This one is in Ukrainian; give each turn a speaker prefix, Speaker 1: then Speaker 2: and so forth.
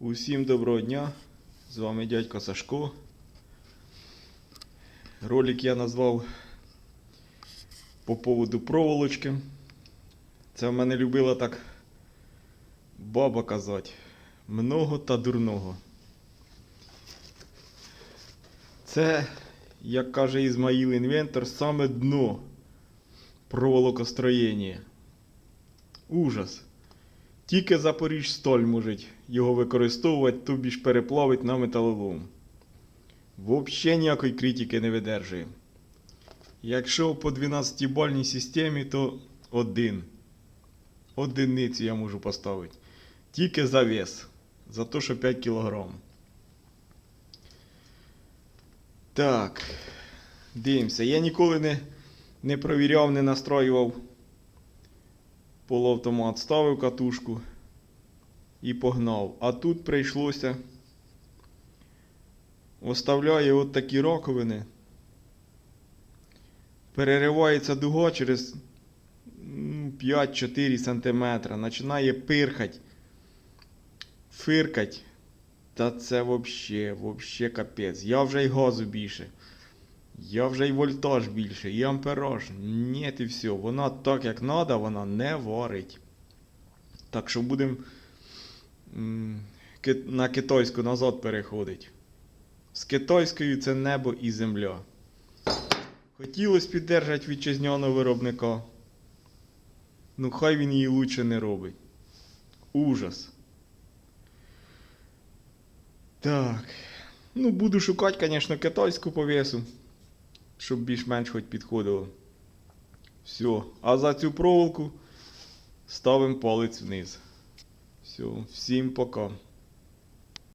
Speaker 1: Усім доброго дня! З вами дядько Сашко. Ролик я назвав по поводу проволочки. Це в мене любила так баба казати. Много та дурного. Це, як каже Ізмаїл Інвентор, саме дно проволокостроєння. Ужас. Тільки Запоріжсталь може його використовувати, тобі ж переплавить на металолом. Взагалі ніякої критики не видержує. Якщо по 12-бальній системі, то один. Одиницю я можу поставити. Тільки за вес. За те, що 5 кг. Так. Дивимося. Я ніколи не, не провіряв, не настроював полуавтомат, ставив катушку і погнав. А тут прийшлося. Оставляє от такі раковини. Переривається дуга через ну, 5-4 см. Починає пирхать. Фиркать. Та це вообще, вообще капець. Я вже й газу більше. Я вже й вольтаж більше, і ампераж. Ні, і все. Вона так, як треба, вона не варить. Так що будемо на китайську назад переходити. З китайською це небо і земля. Хотілося піддержати вітчизняного виробника. Ну хай він її лучше не робить. Ужас. Так. Ну, буду шукати, звісно, китайську по весу щоб більш-менш хоч підходило. Все. А за цю проволоку ставимо палець вниз. Все, всім пока.